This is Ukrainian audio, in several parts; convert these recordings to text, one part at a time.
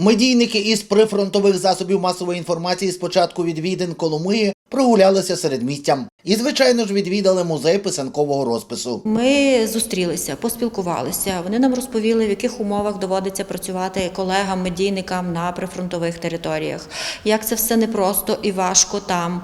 Медійники із прифронтових засобів масової інформації спочатку початку відвідин Коломиї прогулялися серед містям і, звичайно ж, відвідали музей писанкового розпису. Ми зустрілися, поспілкувалися. Вони нам розповіли, в яких умовах доводиться працювати колегам, медійникам на прифронтових територіях. Як це все непросто і важко там.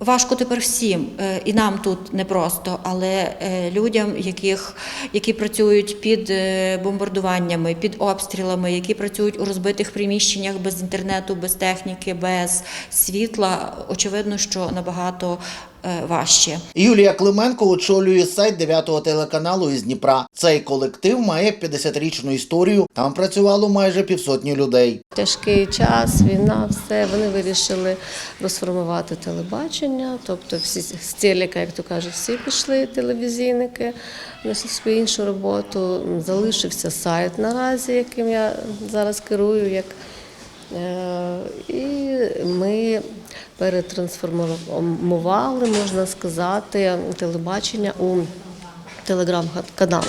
Важко тепер всім, е, і нам тут непросто, але е, людям, яких, які працюють під е, бомбардуваннями, під обстрілами, які працюють у розбитих приміщеннях без інтернету, без техніки, без світла, очевидно, що набагато важче. Юлія Клименко очолює сайт 9-го телеканалу із Дніпра. Цей колектив має 50-річну історію. Там працювало майже півсотні людей. Тяжкий час, війна, все. Вони вирішили розформувати телебачення. Тобто всі з телека, як то кажуть, всі пішли телевізійники на свою іншу роботу. Залишився сайт наразі, яким я зараз керую. Як Е, І ми перетрансформували, можна сказати, телебачення у телеграм-канал.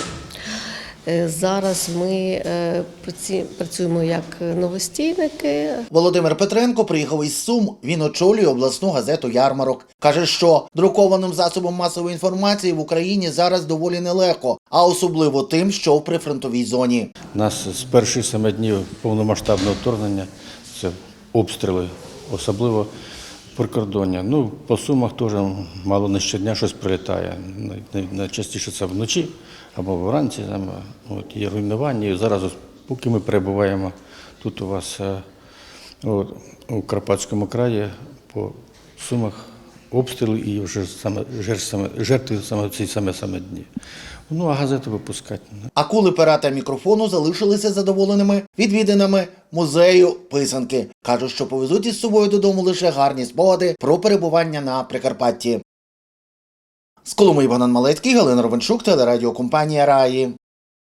Е, Зараз ми е, працюємо як новостійники. Володимир Петренко приїхав із Сум. Він очолює обласну газету Ярмарок. каже, що друкованим засобом масової інформації в Україні зараз доволі нелегко, а особливо тим, що в прифронтовій зоні. Нас з перших саме днів повномасштабного вторгнення це обстріли, особливо прикордоння. Ну, по сумах теж мало не щодня щось прилітає. Най- най- Найчастіше це вночі або вранці. Там, от, є руйнування. І зараз, поки ми перебуваємо тут у вас е, от, у Карпатському краї, по сумах обстріли і вже саме жертви саме, ці саме саме дні. Ну, а газету випускати. Акули пера та мікрофону залишилися задоволеними відвідинами музею писанки. кажуть, що повезуть із собою додому лише гарні спогади про перебування на Прикарпатті. З Коломиї Богдан Малецький, Галина Ровеншук, телерадіокомпанія Раї.